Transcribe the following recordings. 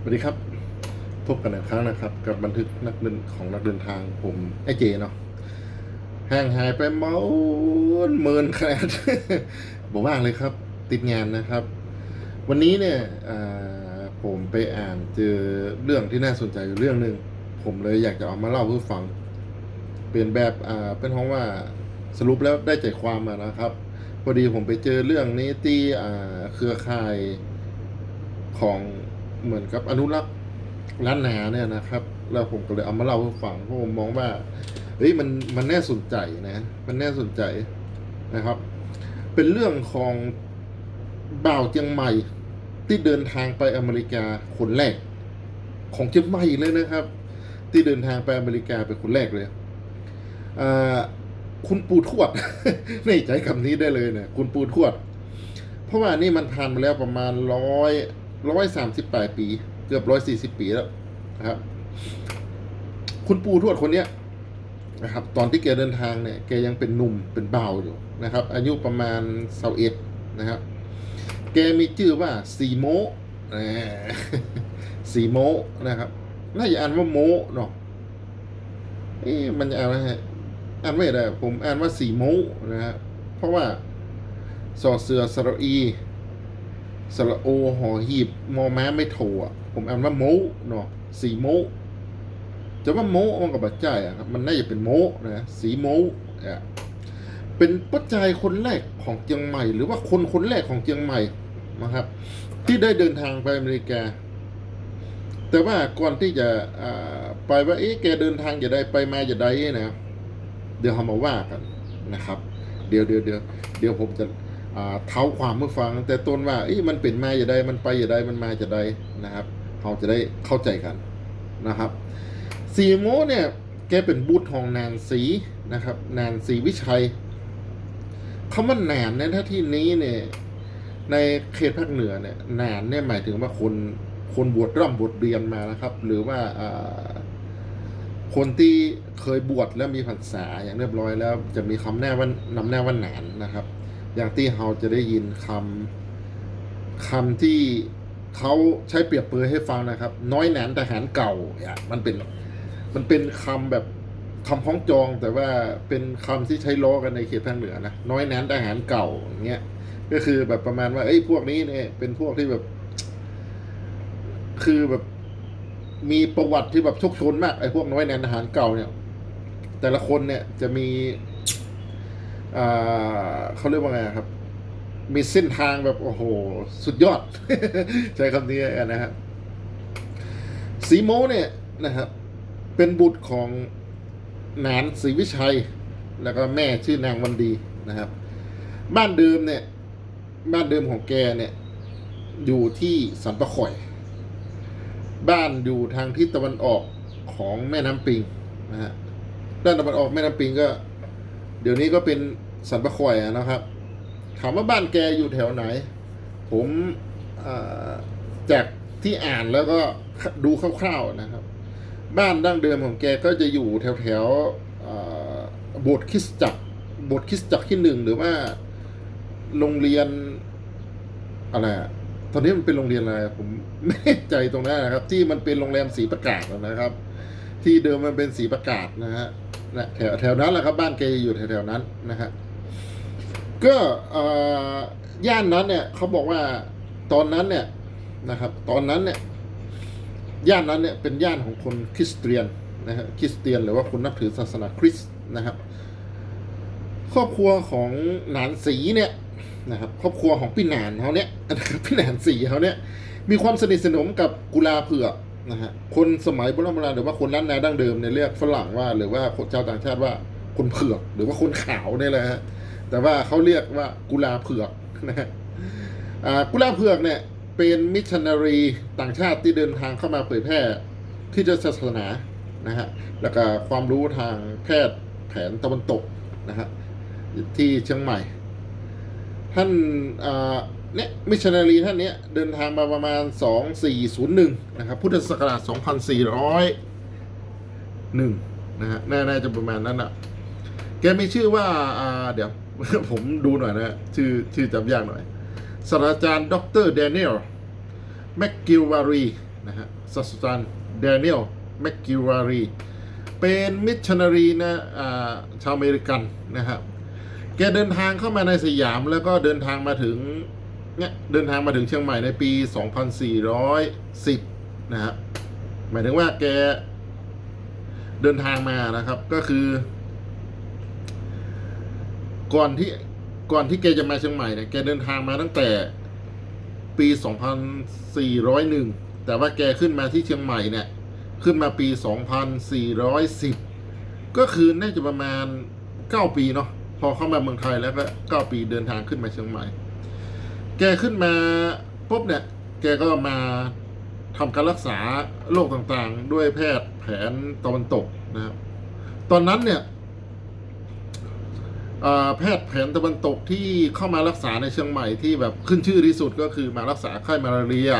สวัสดีครับ พบกันอีกครั้งนะครับ กับบันทึกนักเดินของนักเดินทางผมไอเจเนาะห่างหายไปเมาเมินแคลดบอกว่างเลยครับ ติดงานนะครับ วันนี้เนี่ยผมไปอ่านเจอเรื่องที่น่าสนใจอยู่เรื่องหนึ่งผมเลยอยากจะเอามาเล่าให้ฟัง เป็นแบบอ่าเป็นเพราะว่าสรุปแล้วได้ใจความมานะครับ พอดีผมไปเจอเรื่องนี้ที่เครือข่าย ของเหมือนกับอนุรักษ์ล้านนาเนี่ยนะครับ แล้วผมก็เลยเอามาเล่าให้ฟังเพราะผมมองว่าเฮ้ยมันมันน่าสนใจนะ มันน่าสนใจนะครับ เป็นเรื่องของบ่าวเจียงใหม่ที่เดินทางไปอเมริกาคนแรก ของเจียงใหม่เลยนะครับ ที่เดินทางไปอเมริกาเป็นคนแรกเลยคุณปูทวดในใจคำนี้ได้เลยเนี่ยคุณปูทวด เพราะว่านี่มันผ่านมาแล้วประมาณร้อย ร้อยสามสิบแปดปี เกือบร้อยสี่สิบปีแล้วนะครับ คุณปูทวดคนเนี้ยนะครับ ตอนที่แกเดินทางเนี่ย แกยังเป็นหนุ่มเป็นเบาอยู่นะครับ อายุประมาณเซาเอ็ดนะครับ แกมีชื่อว่าสีโมสีโมนะครับ น่าจะอ่านว่าโมเนาะเอ๊ะมันจะอ่านว่าไงอ่านไม่ได้ผมอ่านว่าสีโมนะฮะเพราะว่าสอเสือสระอี สระโอหอหีบมอม้าไม่โทอะ ผมอ่านว่าโมเนาะสีโมจะว่าโมมันกับบัจจัยอะครับมันน่าจะเป็นโมนะสีโมอะเป็นปัจจัยคนแรกของเจียงใหม่ หรือว่าคนคนแรกของเจียงใหม่นะครับ ที่ได้เดินทางไปอเมริกา แต่ว่าก่อนที่จะไปว่าเอ๊ะแกเดินทางจะได้ไปมาจะได้นะเดี๋ยวเรามาว่ากันนะครับ เดี๋ยวเดี๋ยวเดี๋ยวเดี๋ยวผมจะ เท้าความเมื่อฟังแต่ต้นว่าอ๊ะมันเป็นมาจะได้มันไปจะได้มันมาจะได้นะครับเราจะได้เข้าใจกันนะครับสีโมเนี่ยแกเป็นบุตรของนางสีนะครับนางสีวิชัยคำว่าแหนนในท่าที่นี้เนี่ยในเขตภาคเหนือเนี่ยนานเนี่ยหมายถึงว่าคนคนบวชร่ำบวชเรียนมานะครับ หรือว่าคนที่เคยบวชแล้วมีพรรษาอย่างเรียบร้อยแล้ว จะมีคำแน่ว่านำแน่ว่านานนะครับ อย่างที่เราจะได้ยินคำคำที่เขาใช้เปรียบเปรยให้ฟังนะครับ น้อยแหนนทหารเก่าเนี่ยมันเป็นมันเป็นคำแบบคำพ้องจองแต่ว่าเป็นคำที่ใช้ล้อกันในเขตภาคเหนือนะน้อยแหนนทหารเก่าอย่างเงี้ยก็คือแบบประมาณว่าเอ้ยพวกนี้เนี่ยเป็นพวกที่แบบ คือแบบมีประวัติที่แบบชคโชนมากไอ้พวกน้อยแนนทหารเก่าเนี่ย แต่ละคนเนี่ยจะมี เขาเรียกว่าไงครับ มีเส้นทางแบบโอ้โห สุดยอด ใช้คำนี้นะครับสีโมเนี่ยนะครับ เป็นบุตรของนานศรีวิชัย แล้วก็แม่ชื่อนางวันดีนะครับ บ้านเดิมเนี่ย บ้านเดิมของแกเนี่ย อยู่ที่สันปะข่อย บ้านอยู่ทางทิศตะวันออกของแม่น้ำปิงนะฮะด้านตะวันออกแม่น้ำปิงก็ เดี๋ยวนี้ก็เป็น สันปะข่อยนะครับ ถามว่าบ้านแกอยู่แถวไหน ผมจากที่อ่านแล้วก็ดูคร่าวๆนะครับ บ้านดั้งเดิมของแกก็จะอยู่แถวแถวๆโบสถ์คริสตจักรโบสถ์คริสตจักรที่หนึ่งหรือว่าโรงเรียนอะไรตอนนี้มันเป็นโรงเรียนอะไรผมไม่แน่ใจตรงนั้นนะครับ ที่มันเป็นโรงแรมสีประกาศนะครับ ที่เดิมมันเป็นสีประกาศนะฮะแถวแถวนั้นแหละครับ บ้านแกอยู่แถวแถวนั้นนะฮะ ก็ย่านนั้นเนี่ยเขาบอกว่าตอนนั้นเนี่ยนะครับ ตอนนั้นเนี่ยย่านนั้นเนี่ยเป็นย่านของคนคริสเตียนนะฮะคริสเตียนหรือว่าคนนับถือศาสนาคริสต์นะครับ ครอบครัวของหนานสีเนี่ยนะครับ ครอบครัวของพี่หนานเขาเนี่ยนะครับพี่หนานสีเขาเนี่ย มีความสนิทสนมกับกุลาเผือกนะฮะคนสมัยโบราณโบราณหรือว่าคนล้านนาดั้งเดิมเนี่ยเรียกฝรั่งว่า หรือว่าชาวต่างชาติว่าคนเผือกหรือว่าคนขาวเนี่ยแหละฮะ แต่ว่าเขาเรียกว่ากุลาเผือกนะฮะกุลาเผือกเนี่ยเป็นมิชชันนารีต่างชาติที่เดินทางเข้ามาเผยแพร่คริสตศาสนานะฮะแล้วก็ความรู้ทางแพทย์แผนตะวันตกนะฮะที่เชียงใหม่ ท่านเนี่ยมิชชันนารีท่านเนี้ยเดินทางมาประมาณ 2401 นะครับ พุทธศักราช 2401 นะฮะน่าน่าจะประมาณนั้นอะ แกมีชื่อว่าเดี๋ยว ผมดูหน่อยนะ ชื่อชื่อจำยากหน่อยศาสตราจารย์ ดรแดเนียลแมคกิววารีนะฮะศาสตราจารย์แดเนียลแมคกิววารีเป็นมิชชันนารีนะอ่าชาวอเมริกันนะครับแกเดินทางเข้ามาในสยามแล้วก็เดินทางมาถึงเนี่ยเดินทางมาถึงเชียงใหม่ในปี 2410 นะครับหมายถึงว่าแกเดินทางมานะครับก็คือ ก่อนที่ก่อนที่แกจะมาเชียงใหม่เนี่ยแกเดินทางมาตั้งแต่ปี 2401 แต่ว่าแกขึ้นมาที่เชียงใหม่เนี่ย ขึ้นมาปี 2410 ก็คือน่าจะประมาณ 9 ปีเนาะพอเข้ามาเมืองไทยแล้วก็9ปีเดินทางขึ้นมาเชียงใหม่ แกขึ้นมาปุ๊บเนี่ย แกก็มาทำการรักษาโรคต่างๆ ด้วยแพทย์แผนตะวันตกนะครับ ตอนนั้นเนี่ย แพทย์แผนตะวันตกที่เข้ามารักษาในเชียงใหม่ที่แบบขึ้นชื่อที่สุดก็คือมารักษาไข้มาลาเรีย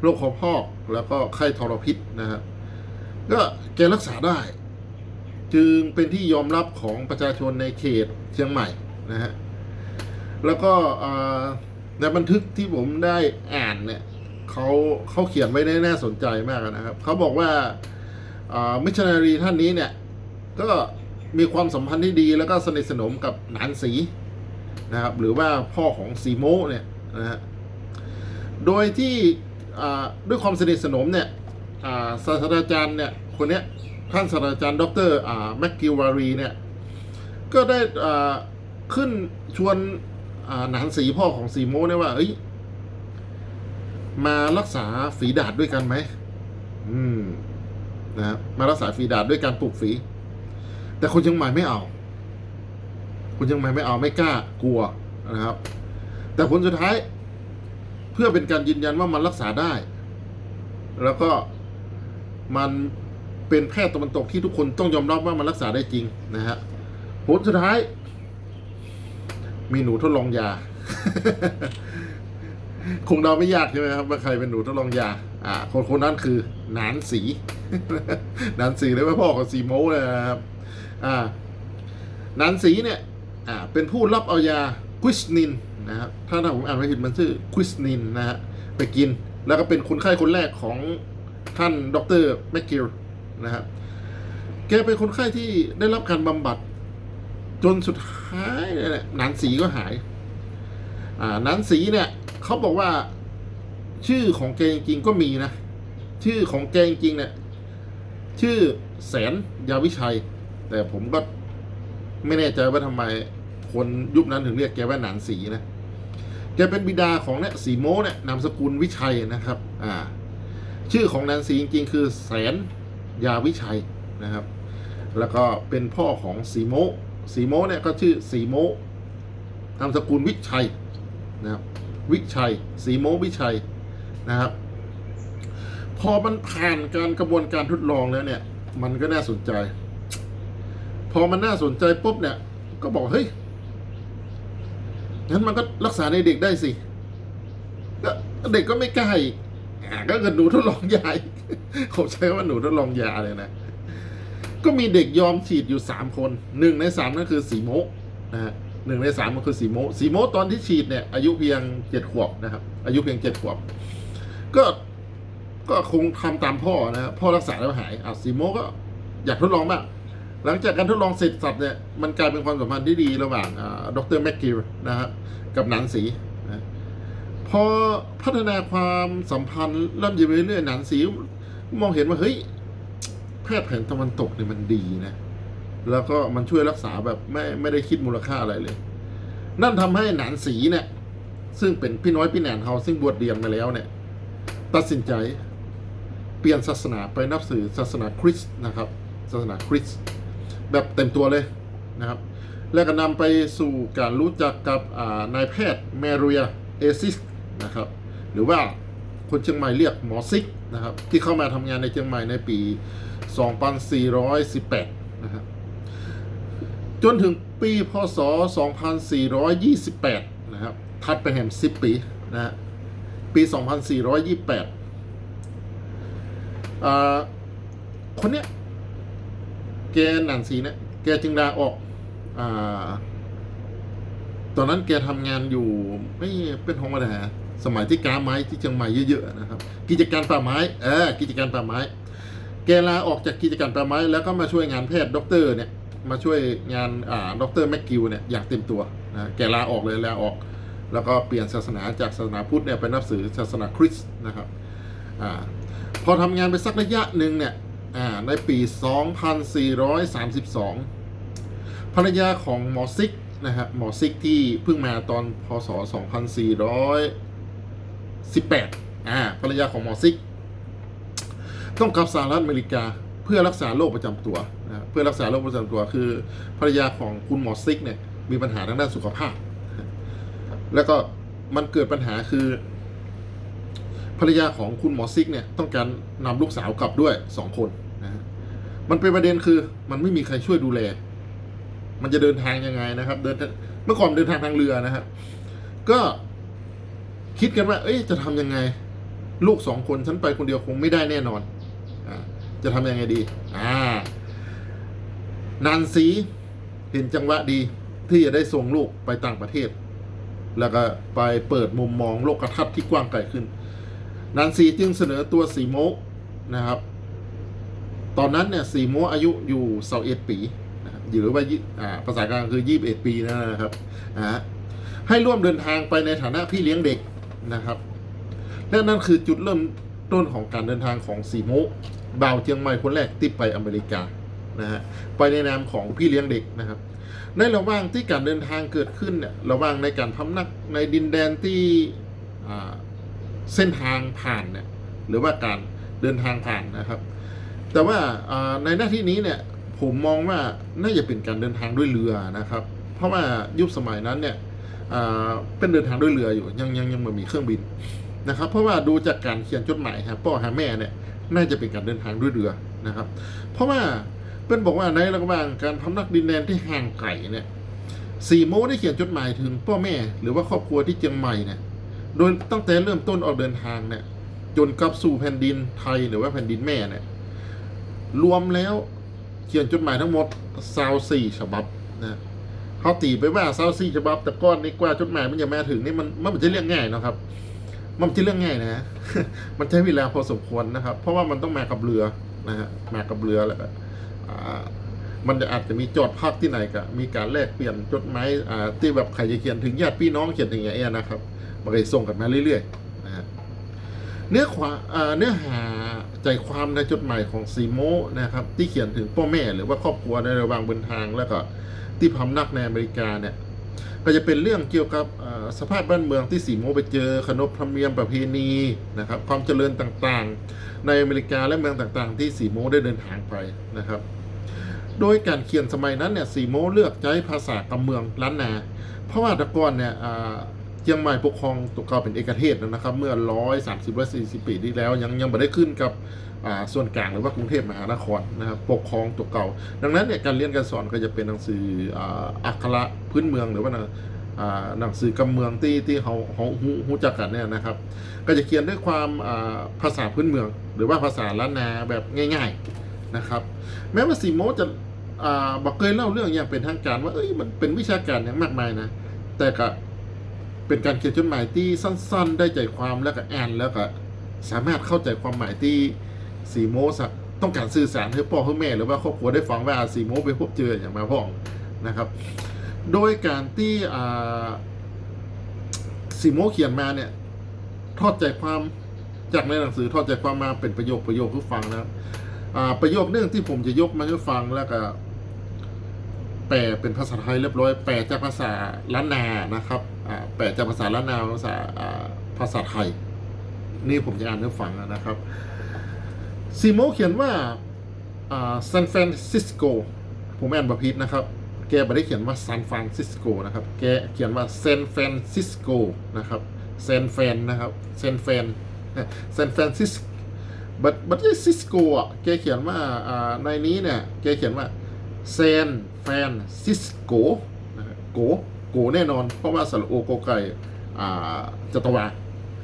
โรคคอพอกแล้วก็ไข้ทรพิษนะครับก็แกรักษาได้ จึงเป็นที่ยอมรับของประชาชนในเขตเชียงใหม่นะฮะแล้วก็ในบันทึกที่ผมได้อ่านเนี่ยเขาเขาเขียนไว้ได้น่าสนใจมากนะครับเขาบอกว่ามิชชันนารีท่านนี้เนี่ยก็ มีความสัมพันธ์ที่ดีแล้วก็สนิทสนมกับหนานสีนะครับ หรือว่าพ่อของสีโมเนี่ยนะฮะโดยที่ด้วยความสนิทสนมเนี่ยศาสตราจารย์เนี่ยคนเนี้ยท่านศาสตราจารย์ ดรอ่าแมคกิววารีเนี่ยก็ได้อ่าขึ้นชวนหนานสีพ่อของสีโมเนี่ยว่าเอ้ยมารักษาฝีดาดด้วยกันไหมอืมนะมารักษาฝีดาดด้วยการปลูกฝี แต่คนเชียงใหม่ไม่เอา คนเชียงใหม่ไม่เอาไม่กล้ากลัวนะครับ แต่ผลสุดท้าย เพื่อเป็นการยืนยันว่ามันรักษาได้ แล้วก็มันเป็นแพทย์ตะวันตกที่ทุกคนต้องยอมรับว่ามันรักษาได้จริงนะฮะผลสุดท้าย มีหนูทดลองยา คงเดาไม่ยากใช่ไหมครับว่าใครเป็นหนูทดลองยา อ่า คนคนนั้นคือ หนานสี หนานสีเลยว่าพ่อของสีโมเลยนะครับ อ่านันสีเนี่ยอ่าเป็นผู้รับเอายาควิสนินนะครับถ้าผมอ่านไม่ผิดมันชื่อควิสนินนะฮะไปกิน แล้วก็เป็นคนไข้คนแรกของท่านดรแมคกิลนะครับแกเป็นคนไข้ที่ได้รับการบำบัด จนสุดท้ายเนี่ยนันสีก็หาย อ่านันสีเนี่ยเขาบอกว่าชื่อของแกจริงๆก็มีนะ ชื่อของแกจริงๆเนี่ย ชื่อแสนยาวิชัย แต่ผมก็ไม่แน่ใจว่าทำไมคนยุคนั้นถึงเรียกแกว่าหนานสีนะแกเป็นบิดาของเนี่ยสีโมเนี่ยนามสกุลวิชัยนะครับ อ่า ชื่อของนานสีจริงๆ คือแสนยาวิชัยนะครับ แล้วก็เป็นพ่อของสีโมสีโมเนี่ยก็ชื่อสีโมนามสกุลวิชัยนะครับ วิชัย สีโมวิชัยนะครับ พอมันผ่านการกระบวนการทดลองแล้วเนี่ย มันก็น่าสนใจ พอมันน่าสนใจปุ๊บเนี่ย ก็บอกเฮ้ยงั้นมันก็รักษาในเด็กได้สิก็เด็กก็ไม่กล้าอีกอ่าก็เกิดหนูทดลองยาอีกเขาใช้ว่าหนูทดลองยาเลยนะ ก็มีเด็กยอมฉีดอยู่สามคนหนึ่งในสามนั่นคือสีโมนะฮะหนึ่งในสามก็คือสีโมสีโมตอนที่ฉีดเนี่ย อายุเพียงเจ็ดขวบนะครับ อายุเพียงเจ็ดขวบ ก็ก็คงทำตามพ่อนะพ่อรักษาแล้วหายอะสีโมก็อยากทดลองบ้าง หลังจากการทดลองเสร็จสับเนี่ยมันกลายเป็นความสัมพันธ์ที่ดีระหว่างดรแมคกิลนะครับกับหนันสีนะพอพัฒนาความสัมพันธ์เริ่มยืนไปเรื่อยๆหนันสีมองเห็นว่าเฮ้ยแพทย์แผนตะวันตกเนี่ยมันดีนะ แล้วก็มันช่วยรักษาแบบไม่ไม่ได้คิดมูลค่าอะไรเลย นั่นทำให้หนานสีเนี่ย ซึ่งเป็นพี่น้อยพี่แหนนเฮาซึ่งบวชเรียนมาแล้วเนี่ย ตัดสินใจเปลี่ยนศาสนาไปนับถือศาสนาคริสต์นะครับ ศาสนาคริสต์ แบบเต็มตัวเลยนะครับ และก็นำไปสู่การรู้จักกับนายแพทย์แมเรียเอซิสนะครับ หรือว่าคนเชียงใหม่เรียกหมอซิกนะครับ ที่เข้ามาทำงานในเชียงใหม่ในปี 2418 นะครับ จนถึงปีพศ 2428 นะครับ ทัดไปแหม10 ปีนะปี 2428 คนเนี้ย กหนันสีเนี่ยแกจึงลาออกอ่าตอนนั้นแกทำงานอยู่ไม่เป็นธรรมดาสมัยที่กาไม้ที่เชียงใหม่เยอะๆนะครับ กิจการป่าไม้เออกิจการป่าไม้ แกลาออกจากกิจการป่าไม้ แล้วก็มาช่วยงานแพทย์ด็อกเตอร์เนี่ยมาช่วยงานอ่าด็อกเตอร์แมคกิวเนี่ยอย่างเต็มตัวนะแกลาออกเลยลาออก แล้วก็เปลี่ยนศาสนาจากศาสนาพุทธเนี่ยไปนับถือศาสนาคริสต์นะครับอ่าพอทำงานไปสักระยะหนึ่งเนี่ย ในปี 2432 ภรรยาของหมอซิกนะฮะหมอซิกที่เพิ่งมาตอนพศ 2418 อ่าภรรยาของหมอซิก ต้องกลับสหรัฐอเมริกาเพื่อรักษาโรคประจำตัวนะเพื่อรักษาโรคประจำตัวคือภรรยาของคุณหมอซิกเนี่ยมีปัญหาทางด้านสุขภาพ แล้วก็มันเกิดปัญหาคือ ภรรยาของคุณหมอซิกเนี่ยต้องการนำลูกสาวกลับด้วยสองคน มันเป็นประเด็นคือ มันไม่มีใครช่วยดูแล มันจะเดินทางยังไงนะครับ เดินเมื่อก่อนเดินทางทางเรือนะครับก็คิดกันว่า เอ้ย จะทำยังไง ลูกสองคนฉันไปคนเดียวคงไม่ได้แน่นอนอจะทำยังไงดี อ่านานซีเห็นจังหวะดีที่จะได้ส่งลูกไปต่างประเทศ แล้วก็ไปเปิดมุมมองโลกทัศน์ที่กว้างไกลขึ้นนานซีจึงเสนอตัวสีโมกนะครับ ตอนนั้นเนี่ยสีโมอายุอยู่เสาเอ็ดปีนะครับหรือว่าอ่าภาษากลางคือยี่บเอ็ดปีนะครับอ่าให้ร่วมเดินทางไปในฐานะพี่เลี้ยงเด็กนะครับ และนั่นคือจุดเริ่มต้นของการเดินทางของสีโมบ่าวเจียงใหม่คนแรกที่ไปอเมริกานะฮะไปในนามของพี่เลี้ยงเด็กนะครับในระหว่างที่การเดินทางเกิดขึ้นเนี่ยระหว่างในการพำนักในดินแดนที่อ่าเส้นทางผ่านเนี่ยหรือว่าการเดินทางผ่านนะครับ แต่ว่าในหน้าที่นี้เนี่ยผมมองว่าน่าจะเป็นการเดินทางด้วยเรือนะครับ เพราะว่ายุคสมัยนั้นเนี่ยเป็นเดินทางด้วยเรืออยู่ยังยังยังไม่มีเครื่องบินนะครับ เพราะว่าดูจากการเขียนจดหมายหาพ่อหาแม่เนี่ยน่าจะเป็นการเดินทางด้วยเรือนะครับ เพราะว่าเพื่อนบอกว่าในระหว่างการพำนักดินแดนที่ห่างไกลเนี่ยสี่โมได้เขียนจดหมายถึงพ่อแม่ หรือว่าครอบครัวที่เชียงใหม่เนี่ยโดยตั้งแต่เริ่มต้นออกเดินทางเนี่ยจนกลับสู่แผ่นดินไทยหรือว่าแผ่นดินแม่เนี่ย รวมแล้วเขียนจดหมายทั้งหมดซาวสี่ฉบับนะเขาตีไปว่าซาวสี่ฉบับ แต่ก้อนนี้กว่าจดหมายมันจะมาถึงนี่มันมันไม่ใช่เรื่องง่ายนะครับ มันไม่ใช่เรื่องง่ายนะ มันใช้เวลาพอสมควรนะครับ เพราะว่ามันต้องมากับเรือนะฮะมากับเรือแล้วก็อ่ามันจะอาจจะมีจอดพักที่ไหนก็มีการแลกเปลี่ยนจดหมายอ่าที่แบบใครจะเขียนถึงญาติพี่น้องเขียนถึงอย่างเงี้ยนะครับมันก็ส่งกันมาเรื่อยๆ เนื้อความเนื้อหาใจความในจดหมายของซีโมนะครับ ที่เขียนถึงพ่อแม่หรือว่าครอบครัวในระหว่างเดินทางแล้วก็ที่พำนักในอเมริกาเนี่ยก็จะเป็นเรื่องเกี่ยวกับสภาพบ้านเมืองที่สีโมไปเจอขนบธรรมเนียมประเพณีนะครับ ความเจริญต่างๆ ในอเมริกาและเมืองต่างๆ ที่สีโมได้เดินทางไปนะครับ โดยการเขียนสมัยนั้นเนี่ยสีโมเลือกใช้ภาษากำเมืองล้านนา เพราะว่าตะกอนเนี่ย เชียงใหม่ปกครองตัวเก่าเป็นเอกเทศนะครับ เมื่อร้อยสามสิบร้อยสี่สิบปีที่แล้ว ยังยังไม่ได้ขึ้นกับส่วนกลางหรือว่ากรุงเทพมหานครนะครับปกครองตัวเก่า ดังนั้นเนี่ยการเรียนการสอนก็จะเป็นหนังสืออักขระพื้นเมืองหรือว่าหนังสือกำเมืองที่ที่เขาเขาหูจักกันเนี่ยนะครับ ก็จะเขียนด้วยความภาษาพื้นเมือง หรือว่าภาษาล้านนาแบบง่าย ๆนะครับ แม้ว่าสีโมจะบอกเคยเล่าเรื่องอย่างเป็นทางการว่าเอ้ยมันเป็นวิชาการอย่างมากมายนะ แต่ก็ เป็นการเขียนจดหมายที่สั้น ๆ ได้ใจความแล้วก็อ่านแล้วก็สามารถเข้าใจความหมายที่สีโมสต้องการสื่อสารให้พ่อให้แม่หรือว่าครอบครัวได้ฟังว่าสีโมไปพบเจออย่างมาพ่องนะครับ โดยการที่อ่าสีโมเขียนมาเนี่ยทอดใจความจากในหนังสือทอดใจความมาเป็นประโยคประโยคให้ฟังนะครับประโยคเรื่องที่ผมจะยกมาให้ฟังแล้วก็แปลเป็นภาษาไทยเรียบร้อย แปลจากภาษาล้านนานะครับ แปลจากภาษาล้านาเป็นภาษาภาษาไทย นี่ผมจะอ่านให้ฟังนะครับซีโมเขียนว่าซานฟรานซิสโกผมอ่านบาพิษนะครับ แกไม่ได้เขียนว่าซานฟรานซิสโกนะครับ แกเขียนว่าเซนฟรานซิสโกนะครับเซนแฟนนะครับเซนแฟนเซนฟรานซิสบัตบัตซิสโกอะแกเขียนว่าในนี้เนี่ยแกเขียนว่าเซนแฟนซิสโกโก โกแน่นอน เพราะว่าสระโอโกไก่อ่าจตวา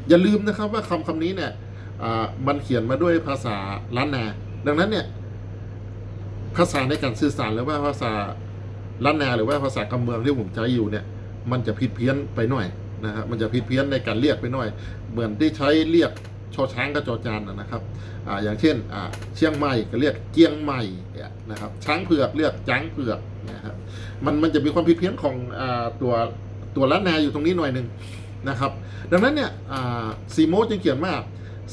อย่าลืมนะครับว่าคำคำนี้เนี่ยอ่ามันเขียนมาด้วยภาษาล้านนา ดังนั้นเนี่ยภาษาในการสื่อสารหรือว่าภาษาล้านนาหรือว่าภาษากำเมืองที่ผมใช้อยู่เนี่ย มันจะผิดเพี้ยนไปหน่อยนะฮะมันจะผิดเพี้ยนในการเรียกไปหน่อย เหมือนที่ใช้เรียก ชอช้างกับจอจานนะครับอ่าอย่างเช่นอ่าเชียงใหม่ก็เรียกเกียงใหม่เนี่ยนะครับช้างเผือกเรียกจ้างเผือกนะครับมันมันจะมีความผิดเพี้ยนของอ่าตัวตัวละนาอยู่ตรงนี้หน่อยหนึ่งนะครับ ดังนั้นเนี่ยซีโมจึงเขียนว่า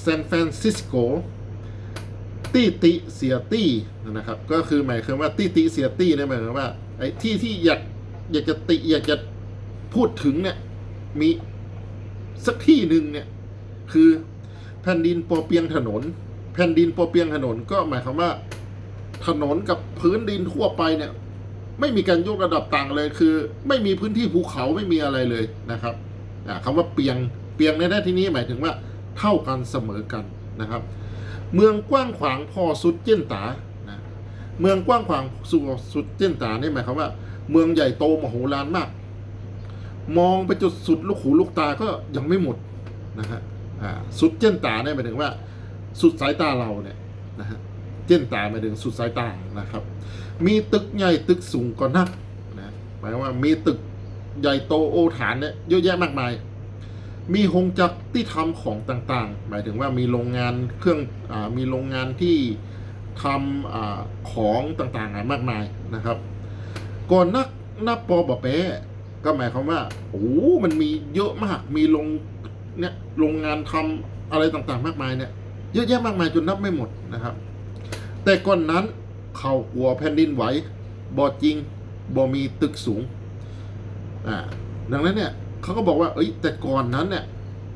ซานฟรานซิสโกตี้ติเสียตี้นะครับ ก็คือหมายความว่าตี้ติเสียตี้เนี่ยหมายความว่าไอ้ที่ที่อยากอยากจะติอยากจะพูดถึงเนี่ยมีสักที่หนึ่งเนี่ยคือ แผ่นดินปอเปียงถนน แผ่นดินปอเปียงถนนก็หมายความว่า ถนนกับพื้นดินทั่วไปเนี่ย ไม่มีการยกระดับต่างเลยคือ ไม่มีพื้นที่ภูเขาไม่มีอะไรเลยนะครับอ่าคำว่าเปียงเปียงในที่นี้หมายถึงว่า เท่ากันเสมอกันนะครับ เมืองกว้างขวางพอสุดเจี้ยนตานะเมืองกว้างขวางสุดสุดเจี้ยนตานี่หมายความว่า เมืองใหญ่โตมโหฬารมาก มองไปจุดสุดลูกหูลูกตาก็ยังไม่หมดนะฮะ สุดเจ้นตาเนี่ยหมายถึงว่า สุดสายตาเราเนี่ยนะฮะเจ้นตาหมายถึงสุดสายตานะครับ มีตึกใหญ่ตึกสูงก็นักนะหมายว่ามีตึกใหญ่โตโอฐานเนี่ยเยอะแยะมากมาย มีโรงจักรที่ทำของต่างๆ หมายถึงว่ามีโรงงานเครื่องอมีโรงงานที่ทำอของต่างๆอะมากมายนะครับ ก่อนนักนับปอบอแปะก็หมายความว่าโอ้มันมีเยอะมากมีโรง เนี่ยโรงงานทำอะไรต่างๆ มากมายเนี่ยเยอะแยะมากมายจนนับไม่หมดนะครับ แต่ก่อนนั้นเขากลัวแผ่นดินไหวบ่จริงบ่มีตึกสูงอ่าดังนั้นเนี่ยเขาก็บอกว่า เอ้ย แต่ก่อนนั้นเนี่ย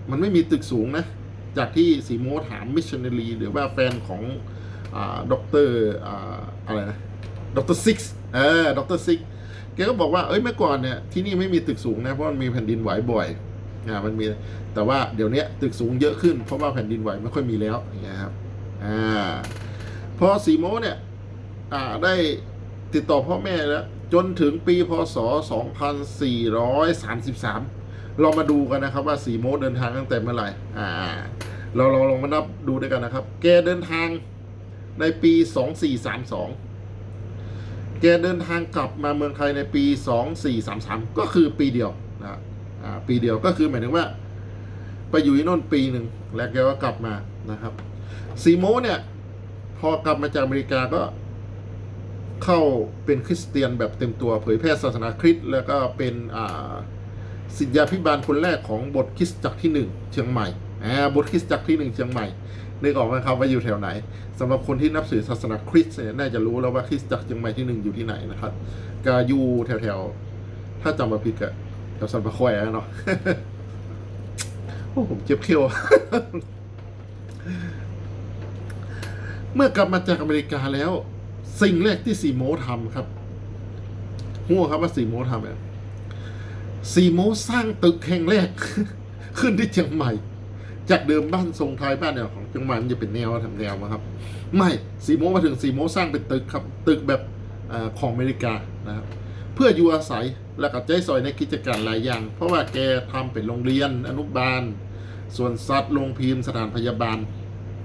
มันไม่มีตึกสูงนะ จากที่สีโมถามมิชชันนารีหรือว่าแฟนของอ่าด็อกเตอร์อ่าอะไรนะด็อกเตอร์ซิกเออด็อกเตอร์ซิกแกก็บอกว่า เอ้ยเมื่อก่อนเนี่ย ที่นี่ไม่มีตึกสูงนะ เพราะมันมีแผ่นดินไหวบ่อย อ่ามันมีแต่ว่าเดี๋ยวนี้ตึกสูงเยอะขึ้นเพราะว่าแผ่นดินไหวไม่ค่อยมีแล้วอย่างเงี้ยครับอ่าพอสีโมเนี่ยอ่าได้ติดต่อพ่อแม่แล้ว จนถึงปีพศ 2433 เรามาดูกันนะครับว่าสีโมเดินทางตั้งแต่เมื่อไหร่อ่าเราเราลองมานับดูด้วยกันนะครับ แกเดินทางในปี 2432 แกเดินทางกลับมาเมืองไทยในปี 2433 ก็คือปีเดียว ปีเดียวก็คือหมายถึงว่า ไปอยู่ที่โน่นปีหนึ่งแล้วแกก็กลับมานะครับซีโมเนี่ย พอกลับมาจากอเมริกาก็เข้าเป็นคริสเตียนแบบเต็มตัวเผยแพร่ศาสนาคริสต์แล้วก็เป็นอ่าศิษยาพิบาลคนแรกของบทคริสตจักรที่หนึ่งเชียงใหม่อ่าบทคริสตจักรที่หนึ่งเชียงใหม่นึกออกไหมครับว่าอยู่แถวไหนสำหรับคนที่นับถือศาสนาคริสต์เนี่ยน่าจะรู้แล้วว่าคริสตจักรเชียงใหม่ที่หนึ่งอยู่ที่ไหนนะครับก็อยู่แถวๆถ้าจำมาผิดก็ แถวสันปะแควเนาะโอ้ผมเจ็บเขี้ยวเมื่อกลับมาจากอเมริกาแล้ว สิ่งแรกที่ซีโมทำครับหัวครับว่าซีโมทำเนี่ยซีโมสร้างตึกแห่งแรก ขึ้นที่เชียงใหม่ จากเดิมบ้านทรงไทยบ้านเนี่ยของเชียงใหม่มันจะเป็นแนวทำแนวมาครับ ไม่ซีโมมาถึงซีโมสร้างเป็นตึกครับ ตึกแบบอของอเมริกานะครับ เพื่ออยู่อาศัย และกับใจซอยในกิจการหลายอย่าง เพราะว่าแกทำเป็นโรงเรียนอนุบาลส่วนสัตว์โรงพิมพ์สถานพยาบาล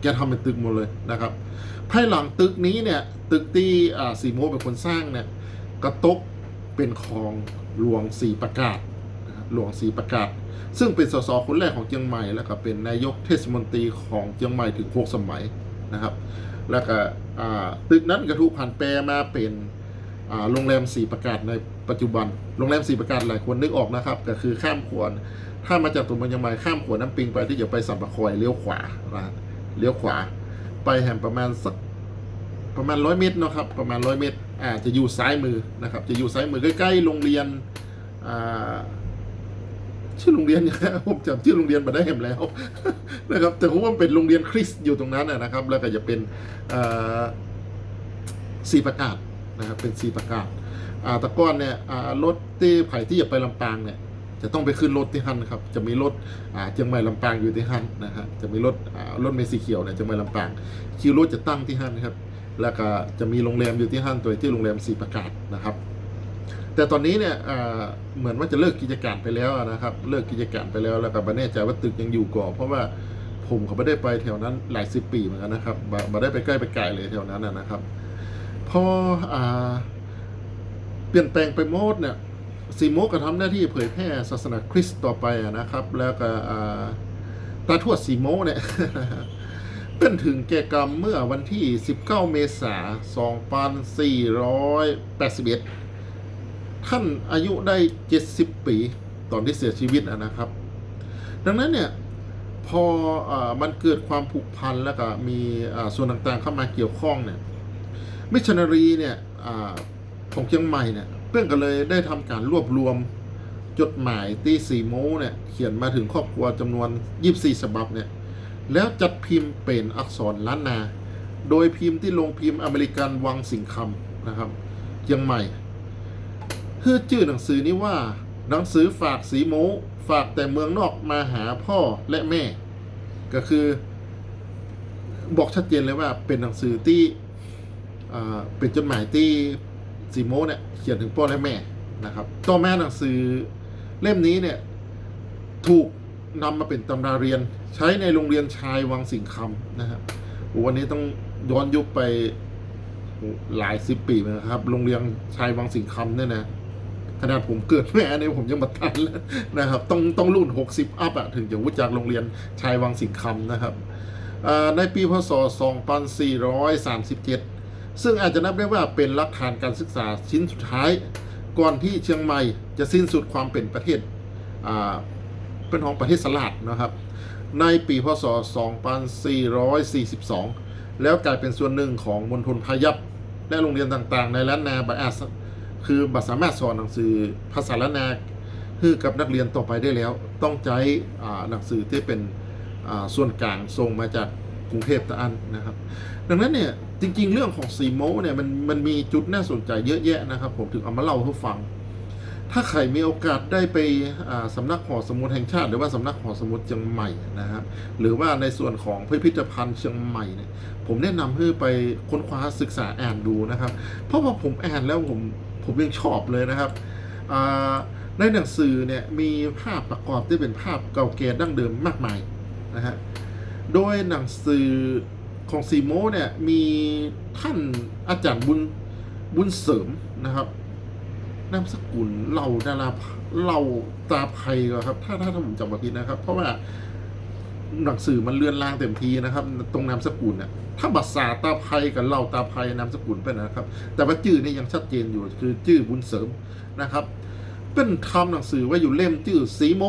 แกทำเป็นตึกหมดเลยนะครับภายหลังตึกนี้เนี่ยตึกที่สีโมเป็นคนสร้างเนี่ยกระตกเป็นคลองหลวงสีประกาศนะครับหลวงสีประกาศ ซึ่งเป็นสสคนแรกของเชียงใหม่ แล้วก็เป็นนายกเทศมนตรีของเชียงใหม่ถึงหกสมัยนะครับ แล้วก็ตึกนั้นกระถูกผ่านแปรมาเป็นโรงแรมสีประกาศใน ปัจจุบันโรงแรมสีประกาศหลายคนนึกออกนะครับก็คือข้ามขวน ถ้ามาจากตัวเมืองเชียงข้ามขวนน้ำปิงไปที่จะไปสัมปะคอยเลี้ยวขวานะเลี้ยวขวา ไปแห่งประมาณสักประมาณร้อยเมตรนะครับประมาณร้อยเมตรอ่าจะอยู่ซ้ายมือนะครับจะอยู่ซ้ายมือใกล้ๆโรงเรียนอ่าชื่อโรงเรียนเนี่ยผมจำชื่อโรงเรียนมาได้แหมแล้วนะครับแต่ผมว่าเป็นโรงเรียนคริสต์อยู่ตรงนั้นนะครับ แล้วก็จะเป็นสีประกาศนะครับเป็นสีประกาศ ตะก้อนเนี่ยอ่ารถที่ไผ่ที่จะไปลำปางเนี่ยจะต้องไปขึ้นรถที่ฮันครับ จะมีรถอ่าเชียงใหม่ลำปางอยู่ที่ฮันนะฮะ จะมีรถอ่ารถเมล์สีเขียวเนี่ยเชียงใหม่ลำปาง คิวรถจะตั้งที่ฮันครับ แล้วก็จะมีโรงแรมอยู่ที่ฮันตัวที่โรงแรมสีประกาศนะครับ แต่ตอนนี้เนี่ยอ่าเหมือนว่าจะเลิกกิจการไปแล้วนะครับ เลิกกิจการไปแล้ว แล้วก็ไม่แน่ใจว่าตึกยังอยู่ก่อ เพราะว่าผมเขาไม่ได้ไปแถวนั้นหลายสิบปีเหมือนกันนะครับไม่ได้ไปใกล้ไปไกลเลยแถวนั้นนะครับ พออ่า เปลี่ยนแปลงไปโมดเนี่ยซีโมก็ทำหน้าที่เผยแพร่ศาสนาคริสต์ต่อไปนะครับ แล้วก็ตาทวดซีโมเนี่ยเป็นถึงแก่กรรมเมื่อวันที่ 19 เมษายน 2481 ท่านอายุได้ 70 ปี ตอนที่เสียชีวิตนะครับ ดังนั้นเนี่ยพออมันเกิดความผูกพันแล้วก็มีส่วนต่างๆเข้ามาเกี่ยวข้องเนี่ย มิชชันนารีเนี่ย ของเชียงใหม่เนี่ยเพื่อนก็เลยได้ทำการรวบรวมจดหมายที่สีโมเนี่ยเขียนมาถึงครอบครัวจำนวน 24ฉบับเนี่ยแล้วจัดพิมพ์เป็นอักษรล้านนา โดยพิมพ์ที่ลงพิมพ์อเมริกันวังสิงคำนะครับเชียงใหม่เพื่อชื่อหนังสือนี้ว่าหนังสือฝากสีโมฝากแต่เมืองนอกมาหาพ่อและแม่ ก็คือบอกชัดเจนเลยว่าเป็นหนังสือที่เป็นจดหมายที่ ซีโมเนี่ยเขียนถึงพ่อและแม่นะครับต่อมาหนังสือเล่มนี้เนี่ยถูกนำมาเป็นตำราเรียนใช้ในโรงเรียนชายวังสิงคำนะครับวันนี้ต้องย้อนยุคไปหลายสิบปีเลยนะครับ โรงเรียนชายวังสิงคำเนี่ยนะขนาดผมเกิดแม่เนี่ยผมยังมาทันแล้วนะครับ ต้องต้องรุ่น 60 อัพอะถึงจะรู้จักโรงเรียนชายวังสิงคำนะครับในปีพศ 2437 ซึ่งอาจจะนับได้ว่าเป็นหลักฐานการศึกษาชิ้นสุดท้าย ก่อนที่เชียงใหม่จะสิ้นสุดความเป็นประเทศเป็นของประเทศสลาดนะครับ ในปีพศ 2442 แล้วกลายเป็นส่วนหนึ่งของมณฑลพายัพและโรงเรียนต่างๆ ในล้านนาบาอาสคือบัสามารถสอนหนังสือภาษาล้านนาคือกับนักเรียนต่อไปได้แล้ว ต้องใช้หนังสือที่เป็นส่วนกลางส่งมาจาก กรุงเทพตะอันนะครับ ดังนั้นเนี่ยจริง ๆ เรื่องของซีโมเนี่ยมันมันมีจุดน่าสนใจเยอะแยะนะครับ ผมถึงเอามาเล่าให้ฟัง ถ้าใครมีโอกาสได้ไปอ่าสำนักหอสมุดแห่งชาติ หรือว่าสำนักหอสมุดเชียงใหม่นะครับหรือว่าในส่วนของพิพิธภัณฑ์เชียงใหม่เนี่ยผมแนะนำให้ไปค้นคว้าศึกษาอ่านดูนะครับ เพราะว่าผมอ่านแล้วผมผมยังชอบเลยนะครับในหนังสือเนี่ยมีภาพประกอบที่เป็นภาพเก่าแก่ดั้งเดิมมากมายนะฮะ โดยหนังสือของซีโมเนี่ยมีท่านอาจารย์บุญบุญเสริมนะครับนามสกุลเหล่าดาราเหล่าตาภัยก็ครับ ถ้าถ้าถ้าผมจำไม่ผิดนะครับ เพราะว่าหนังสือมันเลื่อนลางเต็มทีนะครับ ตรงนามสกุลเนี่ยถ้าบัตรสาตาภัยกับเหล่าตาภัยนามสกุลเป็นนะครับ แต่ว่าชื่อนี่ยังชัดเจนอยู่คือชื่อบุญเสริมนะครับ เป็นทำหนังสือไว้อยู่เล่มชื่อสีโม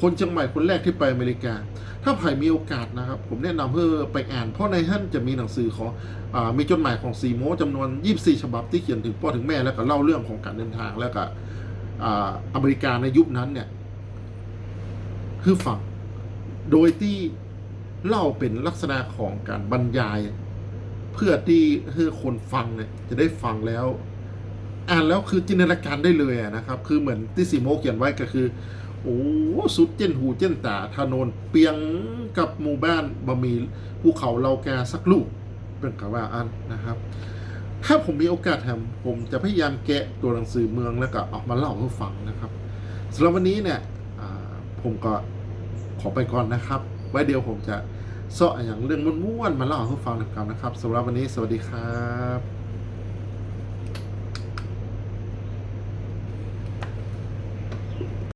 คนเชียงใหม่คนแรกที่ไปอเมริกา ถ้าใครมีโอกาสนะครับ ผมแนะนำเพื่อไปอ่าน เพราะในท่านจะมีหนังสือของอมีจดหมายของซีโมจำนวน 24 ฉบับที่เขียนถึงพ่อถึงแม่แล้วก็เล่าเรื่องของการเดินทางแล้วก็อ่าอเมริกาในยุคนั้นเนี่ยคือฟังโดยที่เล่าเป็นลักษณะของการบรรยาย เพื่อที่ให้คนฟังเนี่ยจะได้ฟังแล้ว อ่านแล้วคือจินตนาการได้เลยนะครับ คือเหมือนที่ซีโมเขียนไว้ก็คือ โอ้สุดเจนหูเจนตาถนนเปียงกับหมู่บ้านบะมีภูเขาเลาแกสักลูกเป็นกว่าอันนะครับ ถ้าผมมีโอกาสทำผมจะพยายามแกะตัวหนังสือเมืองแล้วก็ออกมาเล่าให้ฟังนะครับสำหรับวันนี้เนี่ยผมก็ขอไปก่อนนะครับ ไว้เดียวผมจะเสาะอย่างเรื่องม้วนๆมาเล่าให้ฟังนะครับสำหรับวันนี้สวัสดีครับ